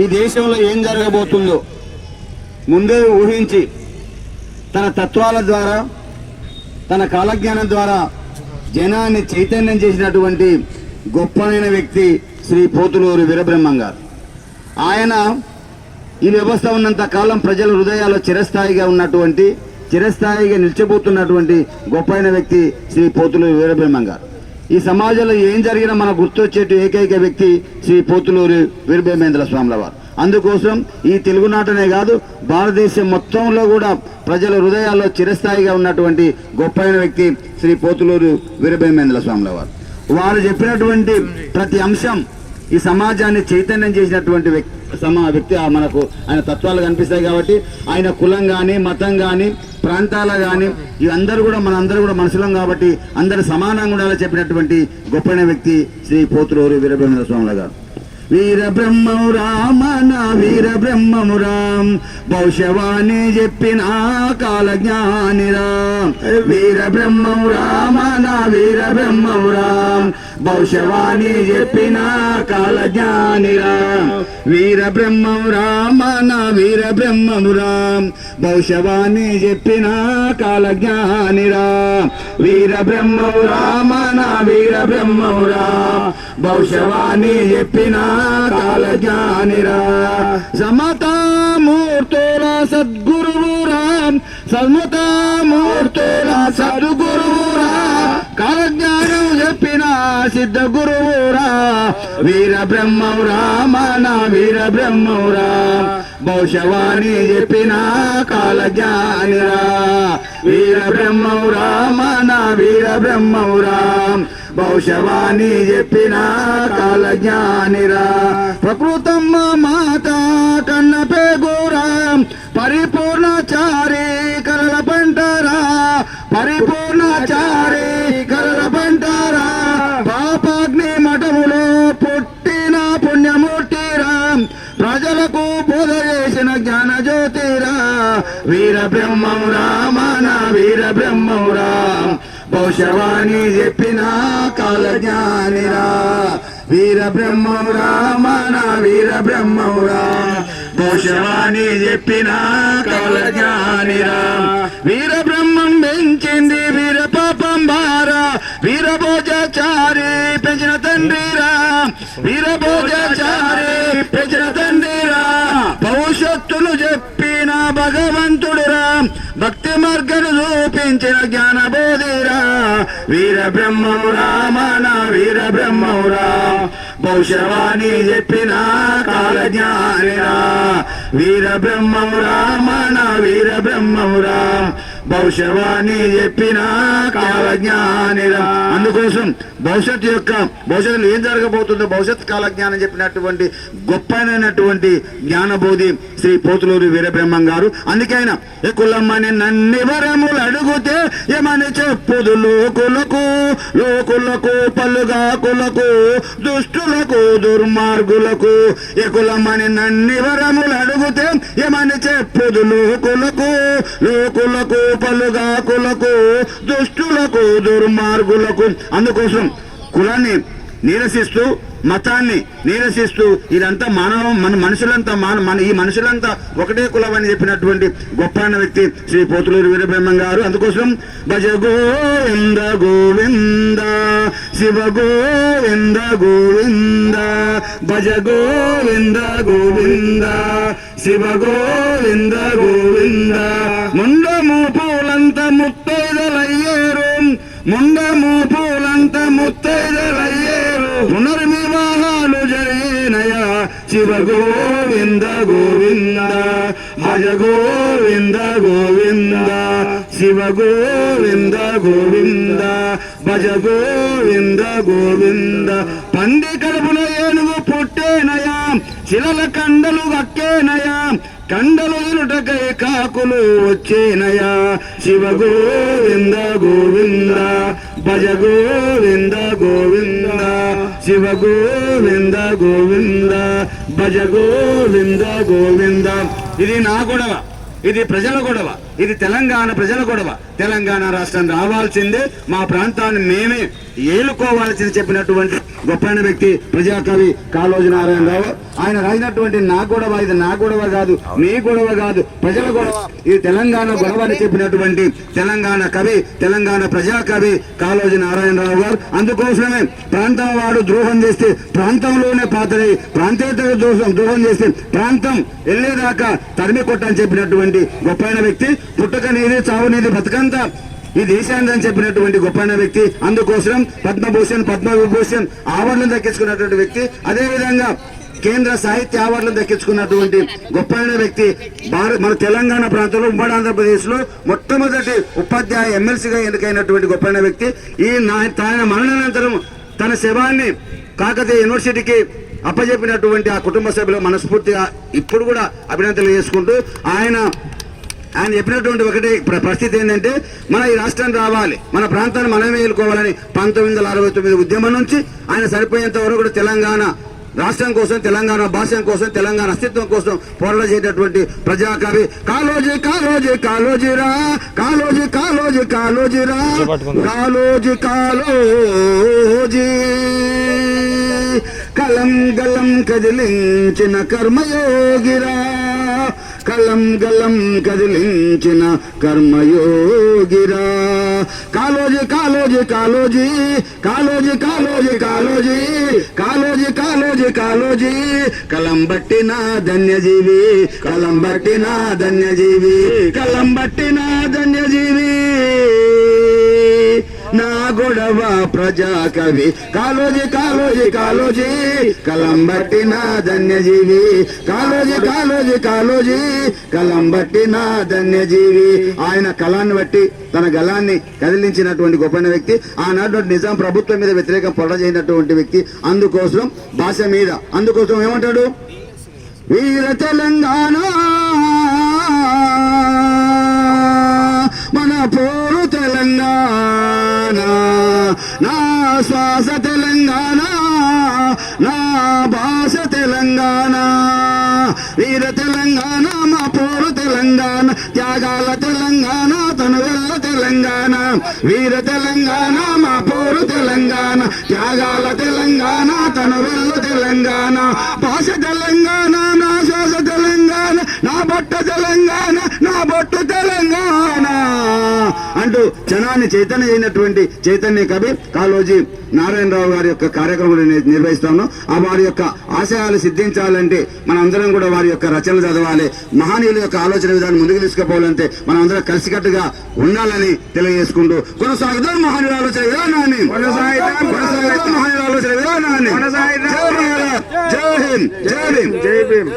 ఈ దేశంలో ఏం జరగబోతుందో ముందే ఊహించి తన తత్వాల ద్వారా తన కాలజ్ఞానం ద్వారా జనాన్ని చైతన్యం చేసినటువంటి గొప్పనైన వ్యక్తి శ్రీ పోతులూరు వీరబ్రహ్మం గారు. ఆయన ఈ వ్యవస్థ ఉన్నంత కాలం ప్రజల హృదయాల్లో చిరస్థాయిగా ఉన్నటువంటి చిరస్థాయిగా నిలిచిపోతున్నటువంటి గొప్పైన వ్యక్తి శ్రీ పోతులూరు వీరబ్రహ్మం గారు. ఈ సమాజంలో ఏం జరిగినా మనకు గుర్తొచ్చేటి ఏకైక వ్యక్తి శ్రీ పోతులూరు వీరభేమేంద్ర స్వాముల వారు అందుకోసం ఈ తెలుగునాటనే కాదు భారతదేశం మొత్తంలో కూడా ప్రజల హృదయాల్లో చిరస్థాయిగా ఉన్నటువంటి గొప్పైన వ్యక్తి శ్రీ పోతులూరు వీరబ్రహ్మేంద్ర స్వాముల వారు వారు చెప్పినటువంటి ప్రతి అంశం ఈ సమాజాన్ని చైతన్యం చేసినటువంటి వ్యక్తి సమా వ్యక్తి ఆ మనకు ఆయన తత్వాలు కనిపిస్తాయి కాబట్టి ఆయన కులం కానీ మతం కానీ ప్రాంతాల కానీ ఇవందరూ కూడా మన అందరూ కూడా మనుషులం కాబట్టి అందరు సమానంగా ఉండాలని చెప్పినటువంటి గొప్పైన వ్యక్తి శ్రీ పోతులూరు వీరభేంద్ర స్వాముల గారు. వీరబ్రహ్మము రామన వీరబ్రహ్మము రామ్. భవిష్యవాణి చెప్పిన కాల జ్ఞానిరా వీరబ్రహ్మము రామన వీరబ్రహ్మము రామ్. భవిష్యవాణి చెప్పిన కాల జ్ఞానిరా వీరబ్రహ్మము రామన వీరబ్రహ్మము రామ్. భవిష్యవాణి చెప్పిన కాల వీర వీరబ్రహ్మము రామన వీరబ్రహ్మము రామ్ భవిష్యవాణి చెప్పిన కాల జ్ఞానిరా సమతామూర్తుల సద్గురువు రామ్ సమతామూర్తుల కాలజ్ఞానం చెప్పిన సిద్ధ గురువురా వీర బ్రహ్మం రామన వీర బ్రహ్మవురా భవిష్యవాణి చెప్పిన కాలజ్ఞానిరా. వీర బ్రహ్మం నా వీర బ్రహ్మవురా భవిష్యవాణి చెప్పిన కాలజ్ఞానిరా. ప్రకృత వీర బ్రహ్మం రామన వీర బ్రహ్మం రామ్. భవిష్యవాణి చెప్పిన కాల జ్ఞానిరా వీర బ్రహ్మం రామన వీర బ్రహ్మం రామ్. భవిష్యవాణి చెప్పిన కాల జ్ఞానిరా వీర బ్రహ్మం పెంచింది వీర పాపం భారా. వీర భోజాచారి పెంచిన తండ్రిరా. వీర భోజాచారి పెంచిన తండ్రిరా భవిష్యత్తును చెప్పిన భగవంతుడురా భక్తి మార్గను చూపించిన జ్ఞాన బోధిరా వీర బ్రహ్మము రామన వీర బ్రహ్మవురా భవిష్యవాణి చెప్పిన కాల జ్ఞానిరా వీర బ్రహ్మం రామణ వీర బ్రహ్మవురా భవిష్యవాణి చెప్పిన కాలజ్ఞానిరా. అందుకోసం భవిష్యత్తు యొక్క భవిష్యత్తులో ఏం జరగబోతుందో భవిష్యత్ కాల జ్ఞానం చెప్పినటువంటి గొప్పనైనటువంటి జ్ఞానబోధి శ్రీ పోతులూరి వీరబ్రహ్మం గారు. అందుకే ఆయన కులమ్మని నన్ని వరములు అడుగుతే ఏమని చెప్పుదు? లోకులకు లోకులకు పలుగాకులకు దుష్టులకు దుర్మార్గులకు. ఎకులమ్మని నన్ని వరములు ప్రభుత్వం ఏమని చెప్పుదు లోకులకు లోకులకు పలుగాకులకు దుష్టులకు దుర్మార్గులకు. అందుకోసం కులాన్ని నిరసిస్తూ మతాన్ని నిరసిస్తూ ఇదంతా మానవ మన మనుషులంతా మన మన ఈ మనుషులంతా ఒకటే కులం అని చెప్పినటువంటి గొప్ప వ్యక్తి శ్రీ పోతులూరు వీరబ్రహ్మం గారు. అందుకోసం భజ గోవింద గోవింద శివ గోవింద గోవింద భజ గోవింద గోవింద శివ గోవింద గోవింద. ముండము పూలంత ముత్తైదలయ్యేరు. ముండము పూలంత ముత్తైదలయ్య శివ గోవింద గోవింద భజ గోవింద గోవింద శివ గోవింద గోవింద భజ గోవింద గోవింద పంది కడుపున ఏనుగు పుట్టేనయా శిలల కండలు గక్కేనయా కండలు ఇరుటకై కాకులు వచ్చేనయా శివ గోవింద గోవింద భజ గోవింద గోవింద శివ గోవింద గోవింద భజ గోవింద గోవింద. ఇది నా గొడవ ఇది ప్రజల గొడవ. ఇది తెలంగాణ ప్రజల గొడవ. తెలంగాణ రాష్ట్రం రావాల్సిందే మా ప్రాంతాన్ని మేమే ఏలుకోవాల్సింది చెప్పినటువంటి గొప్పైన వ్యక్తి ప్రజాకవి కాళోజు నారాయణరావు ఆయన రాసినటువంటి నా గొడవ ఇది నా గొడవ కాదు మీ గొడవ కాదు ప్రజల గొడవ. ఇది తెలంగాణ గొడవ అని చెప్పినటువంటి తెలంగాణ కవి తెలంగాణ ప్రజాకవి కాళోజు నారాయణరావు గారు. అందుకోసమే ప్రాంతం వాడు ద్రోహం చేస్తే ప్రాంతంలోనే పాతరై ప్రాంతేతర ద్రోహం ద్రోహం చేస్తే ప్రాంతం వెళ్ళేదాకా తరిమి కొట్టని చెప్పినటువంటి గొప్పైన వ్యక్తి పుట్టక చావునేది చావు బతుకంతా. ఈ దేశాన్ని చెప్పినటువంటి గొప్పైన వ్యక్తి అందుకోసం పద్మభూషణ్ పద్మవిభూషణ్ అవార్డులను దక్కించుకున్నటువంటి వ్యక్తి అదే విధంగా కేంద్ర సాహిత్య అవార్డులను దక్కించుకున్నటువంటి గొప్పైన వ్యక్తి భారత మన తెలంగాణ ప్రాంతంలో ఉమ్మడి ఆంధ్రప్రదేశ్లో మొట్టమొదటి ఉపాధ్యాయ ఎమ్మెల్సీగా ఎన్నికైనటువంటి గొప్పైన వ్యక్తి ఈ నా- మరణానంతరం తన శవాన్ని కాకతీయ యూనివర్సిటీకి అప్పజెప్పినటువంటి ఆ కుటుంబ సభ్యులు మనస్ఫూర్తిగా ఇప్పుడు కూడా అభినందనలు చేసుకుంటూ ఆయన ఆయన చెప్పినటువంటి ఒకటి ప్ర- పరిస్థితి ఏంటంటే మన ఈ రాష్ట్రం రావాలి మన ప్రాంతాన్ని మనమే ఎదుర్కోవాలని పంతొమ్మిది వందల అరవై తొమ్మిది ఉద్యమం నుంచి ఆయన సరిపోయేంత వరకు కూడా తెలంగాణ రాష్ట్రం కోసం తెలంగాణ భాష కోసం తెలంగాణ అస్తిత్వం కోసం పోరాటం చేసేటటువంటి ప్రజాకవి కాలోజీ కాలోజీ కాలోజీరా కాలోజీ కాలోజీ కాలోజీరా కాలోజీ కాలోజీ కలం గలం కదిలించిన కర్మయోగిరా కలం గలం కదిలించిన కర్మయోగిరా. కాలోజీ కాలోజీ కాలోజీ కాలోజీ కాలోజీ కాలోజీ కాలోజీ కాలోజీ కాలోజీ కలం బట్టిన ధన్యజీవి కలం బట్టిన ధన్యజీవి కలం బట్టిన ధన్యజీవి. నా గొడవ ప్రజా కవి. కాలోజీ కాలోజీ కాలోజీ కలం నా ధన్యజీవి. కాలోజీ కాలోజీ కాలోజీ కలం నా ధన్యజీవి. ఆయన కళాన్ని బట్టి తన గలాన్ని కదిలించినటువంటి గొప్ప వ్యక్తి ఆనాడు నిజాం ప్రభుత్వం మీద వ్యతిరేకం పొడ చేయనటువంటి వ్యక్తి. అందుకోసం భాష మీద అందుకోసం ఏమంటాడు? వీర తెలంగాణ భాష తెలంగాణ నా భాష తెలంగాణ. వీర తెలంగాణ మా పోరు తెలంగాణ త్యాగాల తెలంగాణ తన వెళ్ళ తెలంగాణ. వీర తెలంగాణ మా పోరు తెలంగాణ త్యాగాల తెలంగాణ తన వెళ్ళ తెలంగాణ. భాష తెలంగాణ నా శ్వాస తెలంగాణ నా బట్ట తెలంగాణ. అంటూ జనాన్ని చైతన్య అయినటువంటి చైతన్య కవి కాళోజీ నారాయణరావు గారి యొక్క కార్యక్రమం నిర్వహిస్తాను. ఆ వారి యొక్క ఆశయాలు సిద్ధించాలంటే మనం అందరం కూడా వారి యొక్క రచనలు చదవాలి. మహనీయుల యొక్క ఆలోచన విధానం ముందుకు తీసుకుపోవాలంటే మనం అందరం కలిసికట్టుగా ఉండాలని తెలియజేసుకుంటూ కొనసాగుదాం మహనీయుల ఆలోచన విధానాన్ని. కొనసాగుదాం మహనీయుల ఆలోచన విధానాన్ని. జై హింద్ జై భీమ్. జై భీమ్.